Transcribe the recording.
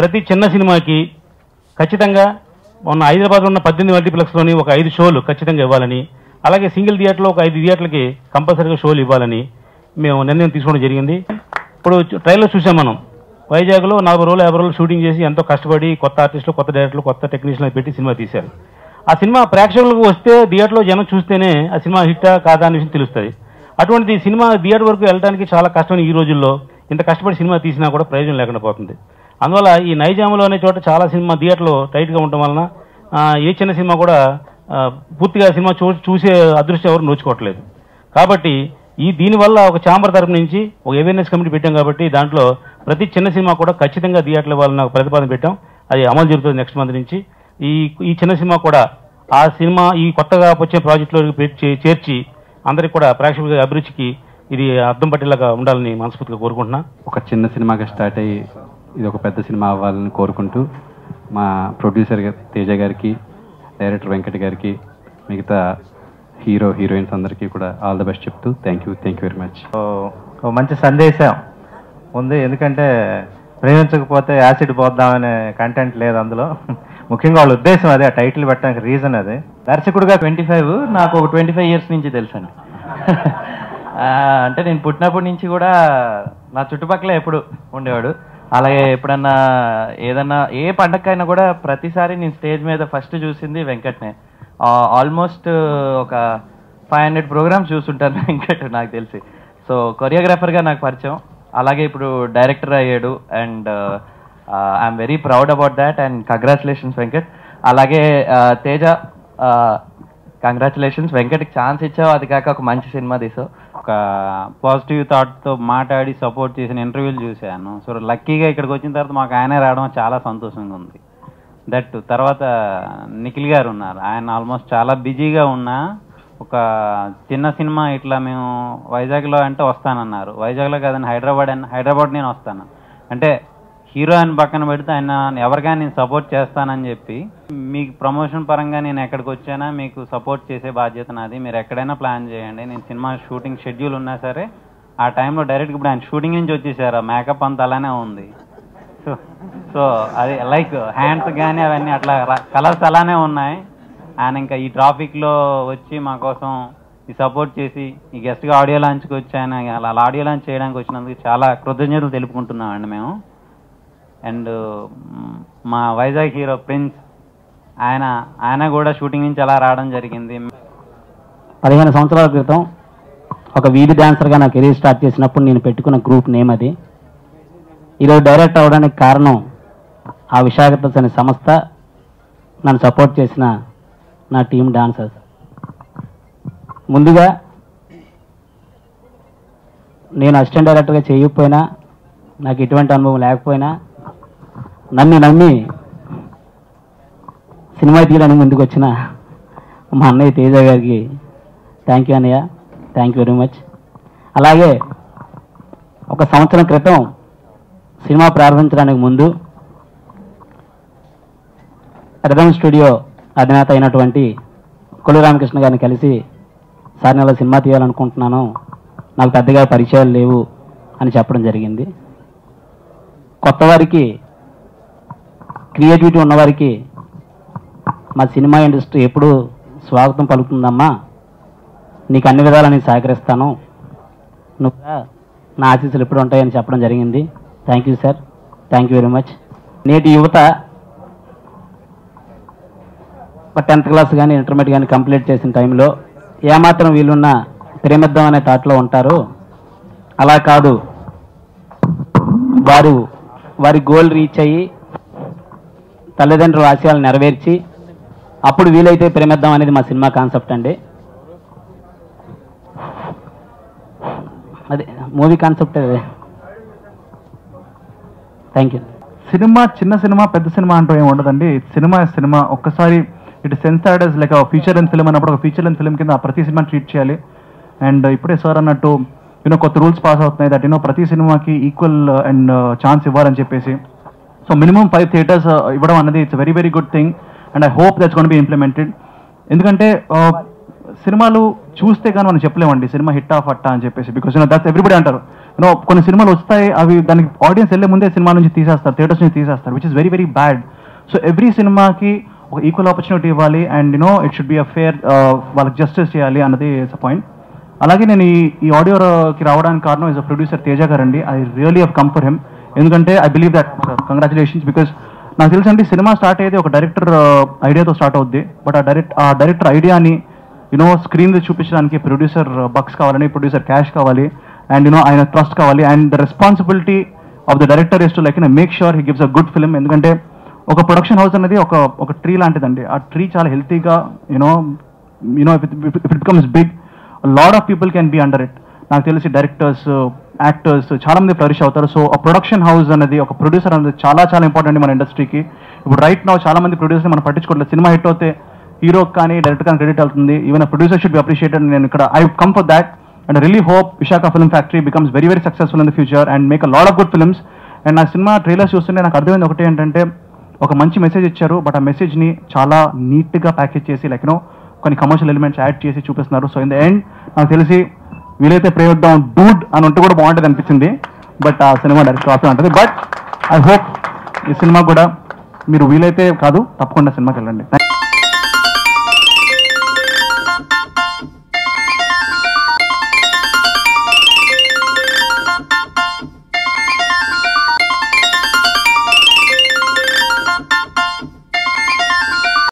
ప్రతి చిన్న సినిమాకి ఖచ్చితంగా మొన్న హైదరాబాద్లో ఉన్న పద్దెనిమిది మల్టీప్లెక్స్లోని ఒక ఐదు షోలు ఖచ్చితంగా ఇవ్వాలని అలాగే సింగిల్ థియేటర్లో ఒక ఐదు థియేటర్లకి కంపల్సరీగా షోలు ఇవ్వాలని మేము నిర్ణయం తీసుకోవడం జరిగింది. ఇప్పుడు ట్రైలర్ చూసాం మనం. వైజాగ్లో నలభై రోజులు యాభై రోజులు షూటింగ్ చేసి ఎంతో కష్టపడి కొత్త ఆర్టిస్టులు కొత్త డైరెక్టర్లు కొత్త టెక్నీషియన్లు పెట్టి సినిమా తీశారు. ఆ సినిమా ప్రేక్షకులకు వస్తే థియేటర్లో జనం చూస్తేనే ఆ సినిమా హిట్టా కాదా అనే విషయం తెలుస్తుంది. అటువంటి సినిమా థియేటర్ వరకు వెళ్ళడానికి చాలా కష్టమైన ఈ రోజుల్లో. ఇంత కష్టపడి సినిమా తీసినా కూడా ప్రయోజనం లేకుండా పోతుంది. అందువల్ల ఈ నైజాములో అనే చోట చాలా సినిమా థియేటర్లో టైట్గా ఉండటం వలన ఏ చిన్న సినిమా కూడా పూర్తిగా సినిమా చూ చూసే అదృష్టం ఎవరు నోచుకోవట్లేదు. కాబట్టి ఈ దీనివల్ల ఒక ఛాంబర్ తరపు నుంచి ఒక అవేర్నెస్ కమిటీ పెట్టాం కాబట్టి దాంట్లో ప్రతి చిన్న సినిమా కూడా ఖచ్చితంగా థియేటర్ల వాళ్ళని ఒక ప్రతిపాదన పెట్టాం. అది అమలు జరుగుతుంది నెక్స్ట్ మంత్ నుంచి. ఈ ఈ చిన్న సినిమా కూడా ఆ సినిమా ఈ కొత్తగా వచ్చే ప్రాజెక్టులో చేర్చి అందరికి కూడా ప్రేక్షకుల అభిరుచికి ఇది అర్థం పట్టేలాగా ఉండాలని మనస్ఫూర్తిగా కోరుకుంటున్నా. ఒక చిన్న సినిమాగా స్టార్ట్ అయ్యి ఇది ఒక పెద్ద సినిమా అవ్వాలని కోరుకుంటూ మా ప్రొడ్యూసర్ తేజ గారికి డైరెక్టర్ వెంకట్ గారికి మిగతా హీరో హీరోయిన్స్ అందరికీ కూడా ఆల్ ద బెస్ట్ చెప్తూ thank you thank you very much. ఓ మంచి సందేశం. ఉంది ఎందుకంటే ప్రేమించకపోతే యాసిడ్ పోద్దామనే కంటెంట్ లేదు అందులో. ముఖ్యంగా వాళ్ళ ఉద్దేశం అదే ఆ టైటిల్ పెట్టడానికి రీజన్ అది. దర్శకుడిగా ట్వంటీ ఫైవ్ నాకు ఒక ట్వంటీ ఫైవ్ ఇయర్స్ నుంచి తెలుసండి అంటే నేను పుట్టినప్పటి నుంచి కూడా నా చుట్టుపక్కల ఎప్పుడు ఉండేవాడు. అలాగే ఎప్పుడన్నా ఏదన్నా ఏ పండగకైనా కూడా ప్రతిసారి నేను స్టేజ్ మీద ఫస్ట్ చూసింది వెంకట్నే. ఆల్మోస్ట్ ఒక ఫైవ్ హండ్రెడ్ ప్రోగ్రామ్స్ చూస్తుంటాను వెంకట్ నాకు తెలిసి. సో కొరియోగ్రాఫర్గా నాకు పరిచయం. అలాగే ఇప్పుడు డైరెక్టర్ అయ్యాడు and I'm very proud about that and congratulations Venkat. అలాగే తేజ కంగ్రాచులేషన్స్. వెంకట్కి ఛాన్స్ ఇచ్చావు అది కాక ఒక మంచి సినిమా తీసావు. ఒక పాజిటివ్ థాట్తో మాట్లాడి సపోర్ట్ చేసిన ఇంటర్వ్యూలు చూశాను. సో లక్కీగా ఇక్కడికి వచ్చిన తర్వాత మాకు ఆయనే రావడం చాలా సంతోషంగా ఉంది. దట్ తర్వాత నిఖిల్ గారు ఉన్నారు. ఆయన ఆల్మోస్ట్ చాలా బిజీగా ఉన్నా ఒక చిన్న సినిమా ఇట్లా మేము వైజాగ్లో అంటే వస్తానన్నారు. వైజాగ్లో కాదని హైదరాబాద్ హైదరాబాద్ నేను వస్తాను. అంటే హీరో అని పక్కన పెడితే ఆయన ఎవరికైనా నేను సపోర్ట్ చేస్తానని చెప్పి మీకు ప్రమోషన్ పరంగా నేను ఎక్కడికి వచ్చానా మీకు సపోర్ట్ చేసే బాధ్యత నాది. మీరు ఎక్కడైనా ప్లాన్ చేయండి. నేను సినిమా షూటింగ్ షెడ్యూల్ ఉన్నా సరే ఆ టైంలో డైరెక్ట్ ఇప్పుడు ఆయన షూటింగ్ నుంచి వచ్చేసారు. ఆ మేకప్ అంతా అలానే ఉంది. సో సో అది లైక్ హ్యాండ్స్ కానీ అవన్నీ అట్లా కలర్స్ అలానే ఉన్నాయి. ఆయన ఇంకా ఈ ట్రాఫిక్లో వచ్చి మా కోసం ఈ సపోర్ట్ చేసి ఈ గెస్ట్గా ఆడియో లాంచ్కి వచ్చి ఆయన అలా ఆడియో లాంచ్ చేయడానికి వచ్చినందుకు చాలా కృతజ్ఞతలు తెలుపుకుంటున్నామండి మేము. అండ్ మా వైజాగ్ హీరో ప్రిన్స్ ఆయన ఆయన కూడా షూటింగ్ నుంచి అలా రావడం జరిగింది. పదిహేను సంవత్సరాల క్రితం ఒక వీధి డాన్సర్గా నా కెరీర్ స్టార్ట్ చేసినప్పుడు నేను పెట్టుకున్న గ్రూప్ నేమ్ అది. ఈరోజు డైరెక్ట్ అవ్వడానికి కారణం ఆ విశాఖపట్నం అనే సంస్థ నన్ను సపోర్ట్ చేసిన నా టీం డాన్సర్స్. ముందుగా నేను అసిస్టెంట్ డైరెక్టర్గా చేయకపోయినా నాకు ఎటువంటి అనుభవం లేకపోయినా నన్ను నమ్మి సినిమా తీయడానికి ముందుకు వచ్చిన మా అన్నయ్య తేజ గారికి థ్యాంక్ యూ అన్నయ్య. థ్యాంక్ యూ వెరీ మచ్ అలాగే ఒక సంవత్సరం క్రితం సినిమా ప్రారంభించడానికి ముందు రిథమ్ స్టూడియో అధినేత అయినటువంటి కొల్లు రామకృష్ణ గారిని కలిసి సార్ నేను సినిమా తీయాలనుకుంటున్నాను. నాకు పెద్దగా పరిచయాలు లేవు అని చెప్పడం జరిగింది. కొత్త వారికి క్రియేటివిటీ ఉన్నవారికి మా సినిమా ఇండస్ట్రీ ఎప్పుడు స్వాగతం పలుకుతుందమ్మా. నీకు అన్ని విధాలా నేను సహకరిస్తాను. నువ్వు నా ఆశీస్సులు ఎప్పుడు ఉంటాయని చెప్పడం జరిగింది. Thank you sir thank you very much నేటి యువత టెన్త్ క్లాస్ కానీ ఇంటర్మీడియట్ కానీ కంప్లీట్ చేసిన టైంలో ఏమాత్రం వీళ్ళున్న ప్రేమిద్దాం అనే థాట్లో ఉంటారు. అలా కాదు. వారు వారి గోల్ రీచ్ అయ్యి తల్లిదండ్రుల ఆశయాలు నెరవేర్చి అప్పుడు వీలైతే ప్రేమిద్దాం అనేది మా సినిమా కాన్సెప్ట్ అండి. అదే మూవీ కాన్సెప్ట్ అదే. థ్యాంక్ యూ సినిమా చిన్న సినిమా పెద్ద సినిమా అంటూ ఏమి ఉండదండి. Cinema cinema. ఒక్కసారి it censored as like feature and film అన్నప్పుడు ఒక ఫీచర్ అండ్ ఫిల్మ్ కింద ప్రతి సినిమా ట్రీట్ చేయాలి. అండ్ ఇప్పుడే సార్ అన్నట్టు యూనో కొత్త రూల్స్ పాస్ అవుతున్నాయి. దట్ యూనో ప్రతి సినిమాకి ఈక్వల్ అండ్ ఛాన్స్ ఇవ్వాలని చెప్పేసి సో మినిమం ఫైవ్ థియేటర్స్ ఇవ్వడం అన్నది it's very very good thing and I hope that's gonna be implemented ఎందుకంటే uh, సినిమాలు చూస్తే కానీ మనం చెప్పలేమండి సినిమా హిట్ ఆఫ్ అట్టా అని చెప్పేసి. బికాస్ దట్స్ ఎవ్రీబడి అంటారు. యూనో కొన్ని సినిమాలు వస్తాయి అవి దానికి ఆడియన్స్ వెళ్ళే ముందే సినిమా నుంచి తీసేస్తారు థియేటర్స్ నుంచి తీసేస్తారు which is very very bad so every సినిమాకి ఒక ఈక్వల్ ఆపర్చునిటీ ఇవ్వాలి and you know it should be a fair వాళ్ళకి జస్టిస్ చేయాలి అన్నది అ పాయింట్ అలాగే నేను ఈ ఈ ఆడియోకి రావడానికి కారణం ఇస్ అ ప్రొడ్యూసర్ తేజ గారు అండి I really have come for him ఎందుకంటే I believe that congratulations because నాకు తెలుసండి సినిమా స్టార్ట్ అయ్యేది ఒక డైరెక్టర్ ఐడియాతో స్టార్ట్ అవుద్ది. బట్ ఆ డైరెక్ట్ ఆ డైరెక్టర్ ఐడియాని యూనో స్క్రీన్ చూపించడానికి ప్రొడ్యూసర్ బక్స్ కావాలని ప్రొడ్యూసర్ క్యాష్ కావాలి అండ్ యూనో ఆయన ట్రస్ట్ కావాలి and the responsibility of the director is to like make sure he gives a good film ఎందుకంటే ఒక ప్రొడక్షన్ హౌస్ అనేది ఒక ఒక ట్రీ లాంటిదండి. ఆ ట్రీ చాలా హెల్తీగా you know you know if it becomes big lot of people can be under it నాకు తెలిసి డైరెక్టర్స్ యాక్టర్స్ చాలా మంది ఫ్లరిష్ అవుతారు. సో ఆ ప్రొడక్షన్ హౌస్ అనేది ఒక ప్రొడ్యూసర్ అనేది చాలా చాలా ఇంపార్టెంట్ మన ఇండస్ట్రీకి ఇప్పుడు రైట్ నా చాలామంది ప్రొడ్యూసర్ మనం పట్టించుకోవట్లేదు. సినిమా హిట్ అవుతే హీరో కానీ డైరెక్టర్ కానీ క్రెడిట్ అవుతుంది. Even producer should be appreciated నేను ఇక్కడ I come for that and really hope Visakha film factory becomes very very successful in the future and make a lot of good films and నా cinema trailers చూస్తుంటే నాకు అర్థమైంది ఒకటి ఏంటంటే ఒక మంచి మెసేజ్ ఇచ్చారు. బట్ ఆ మెసేజ్ని చాలా నీట్గా ప్యాకేజ్ చేసి లైక్ నో కొన్ని కమర్షియల్ ఎలిమెంట్స్ యాడ్ చేసి చూపిస్తున్నారు. సో ఇన్ ద ఎండ్ నాకు తెలిసి వీలైతే ప్రయోగిద్దాం డూడ్ అని ఉంటే కూడా బాగుంటుంది అనిపించింది. బట్ ఆ సినిమా డైరెక్ట్ కాపీ ఉంటుంది. బట్ ఐ హోప్ ఈ సినిమా కూడా మీరు వీలైతే కాదు తప్పకుండా సినిమాకి వెళ్ళండి.